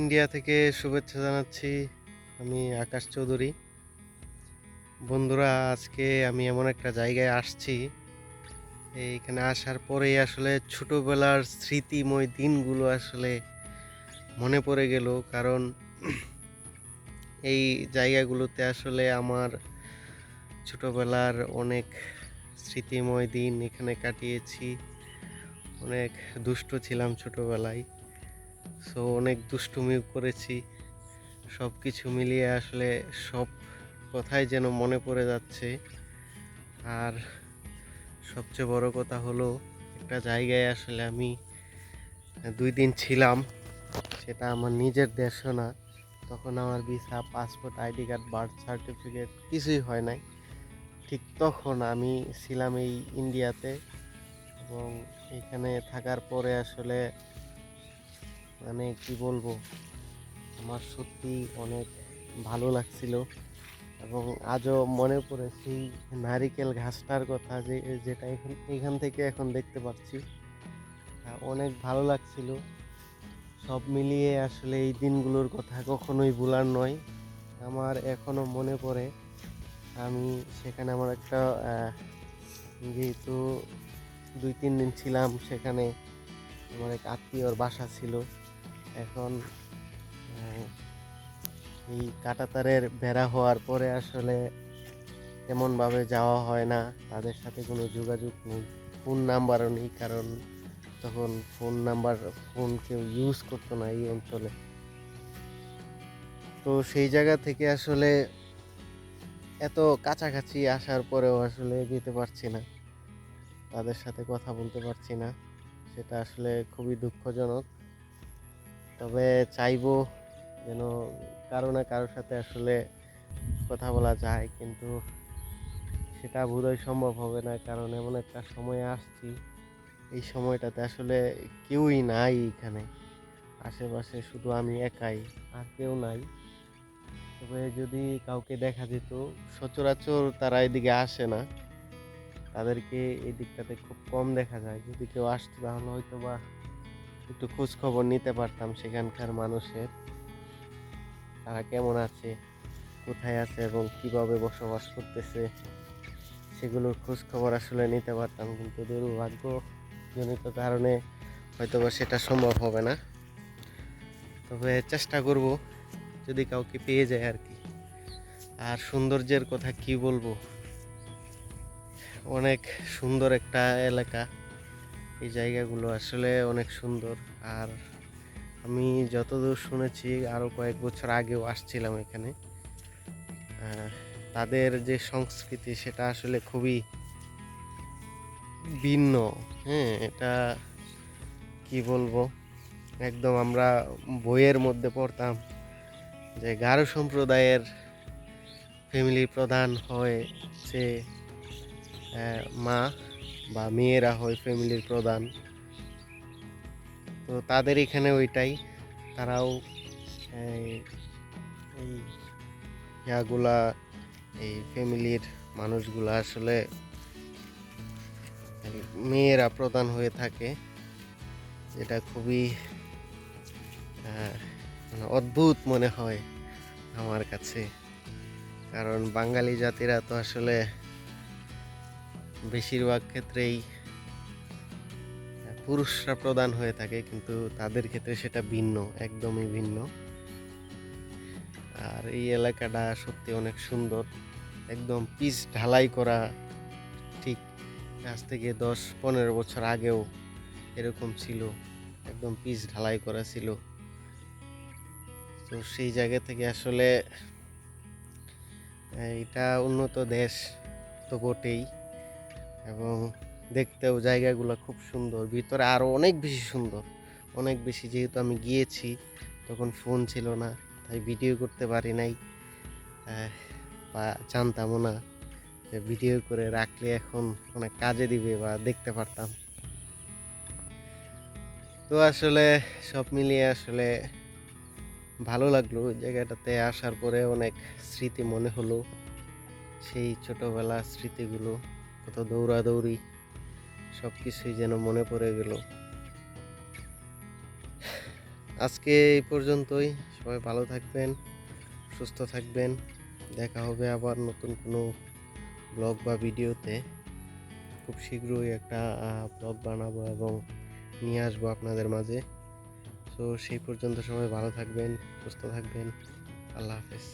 India থেকে শুভেচ্ছা জানাচ্ছি আমি আকাশ চৌধুরী। বন্ধুরা, আজকে আমি এমন একটা জায়গায় আসছি। এইখানে আসার পরেই আসলে ছোটোবেলার স্মৃতিময় দিনগুলো আসলে মনে পড়ে গেল, কারণ এই জায়গাগুলোতে আসলে আমার ছোটোবেলার অনেক স্মৃতিময় দিন এখানে কাটিয়েছি। অনেক দুষ্ট ছিলাম ছোটোবেলায়। সো অনেক দুষ্টুমিও করেছি। সব কিছু মিলিয়ে আসলে সব কথাই যেন মনে পড়ে যাচ্ছে। আর সবচেয়ে বড় কথা হলো, একটা জায়গায় আসলে আমি দুই দিন ছিলাম, সেটা আমার নিজের দেশও না। তখন আমার visa, passport, ID card, birth certificate কিছুই হয় নাই। ঠিক তখন আমি ছিলাম এই ইন্ডিয়াতে এবং এখানে থাকার পরে আসলে মানে কি বলব, আমার সত্যি অনেক ভালো লাগছিল এবং আজও মনে পড়ে সেই নারিকেল ঘাসটার কথা যে, যেটা এখান এখান থেকে এখন দেখতে পাচ্ছি। অনেক ভালো লাগছিল। সব মিলিয়ে আসলে এই দিনগুলোর কথা কখনোই ভোলার নয়। আমার এখনও মনে পড়ে, আমি সেখানে আমার একটা যেহেতু দুই তিন দিন ছিলাম, সেখানে আমার এক আত্মীয়র বাসা ছিল। এখন এই কাটাতারের বেড়া হওয়ার পরে আসলে তেমনভাবে যাওয়া হয় না। তাদের সাথে কোনো যোগাযোগ নেই। ফোন নাম্বারও নেই, কারণ তখন ফোন নাম্বার, ফোন কেউ ইউজ করতো না এই অঞ্চলে। তো সেই জায়গা থেকে আসলে এত কাছাকাছি আসার পরেও আসলে যেতে পারছি না। তাদের সাথে কথা বলতে পারছি না। সেটা আসলে খুবই দুঃখজনক। তবে চাইব যেন কারও না কারোর সাথে আসলে কথা বলা যায়, কিন্তু সেটা বোধহয় সম্ভব হবে না, কারণ এমন একটা সময়ে আসছি। এই সময়টাতে আসলে কেউই নাই এখানে। আশেপাশে শুধু আমি একাই, আর কেউ নাই। তবে যদি কাউকে দেখা যেত, সচরাচর তারা এদিকে আসে না। তাদেরকে এই দিকটাতে খুব কম দেখা যায়। যদি কেউ আসতো তাহলে হয়তো বা একটু খোঁজ খবর নিতে পারতাম সেখানকার মানুষের। তারা কেমন আছে, কোথায় আছে এবং কীভাবে বসবাস করতেছে, সেগুলোর খোঁজ খবর আসলে নিতে পারতাম। কিন্তু দুর্ভাগ্যজনিত কারণে হয়তো সেটা সম্ভব হবে না। তবে চেষ্টা করব যদি কাউকে পেয়ে যায় আর কি। আর সৌন্দর্যের কথা কি বলব? অনেক সুন্দর একটা এলাকা। এই জায়গাগুলো আসলে অনেক সুন্দর। আর আমি যতদূর শুনেছি আরও কয়েক বছর আগেও আসছিলাম এখানে। তাদের যে সংস্কৃতি সেটা আসলে খুবই ভিন্ন। হ্যাঁ এটা কি বলব? একদম আমরা বইয়ের মধ্যে পড়তাম যে গারো সম্প্রদায়ের ফ্যামিলি প্রধান হয় আহ, মা। বা মেয়েরা হয় ফ্যামিলির প্রধান। তো তাদের এখানে ওইটাই। তারাও এই ইয়াগুলা, এই ফ্যামিলির মানুষগুলা আসলে মেয়েরা প্রধান হয়ে থাকে। যেটা খুবই মানে অদ্ভুত মনে হয় আমার কাছে। কারণ বাঙালি জাতিরা তো আসলে বেশিরভাগ ক্ষেত্রেই পুরুষরা প্রদান হয়ে থাকে, কিন্তু তাদের ক্ষেত্রে সেটা ভিন্ন, একদমই ভিন্ন। আর এই এলাকাটা সত্যি অনেক সুন্দর। একদম পিচ ঢালাই করা, ঠিক আজ থেকে দশ পনেরো বছর আগেও এরকম ছিল, একদম পিচ ঢালাই করা ছিল। তো সেই জায়গা থেকে আসলে এটা উন্নত দেশ তো বটেই। এবং দেখতেও জায়গাগুলো খুব সুন্দর। ভিতরে আরও অনেক বেশি সুন্দর। অনেক বেশি যেহেতু আমি গিয়েছি, তখন ফোন ছিল না, তাই ভিডিও করতে পারি নাই। বা জানতামও না যে ভিডিও করে রাখলে এখন অনেক কাজে দিবে বা দেখতে পারতাম। তো আসলে সব মিলিয়ে আসলে ভালো লাগল ওই জায়গাটাতে আসার পরে অনেক স্মৃতি মনে হলো। সেই ছোটোবেলার স্মৃতিগুলো। কত দৌড়াদৌড়ি সব কিছুই যেন মনে পড়ে গেল। আজকে এই পর্যন্তই। সবাই ভালো থাকবেন, সুস্থ থাকবেন। দেখা হবে আবার নতুন কোনো ব্লগ বা ভিডিওতে। খুব শীঘ্রই একটা ব্লগ বানাবো এবং নিয়ে আসব আপনাদের মাঝে। তো সেই পর্যন্ত সবাই ভালো থাকবেন, সুস্থ থাকবেন। আল্লাহ হাফেজ।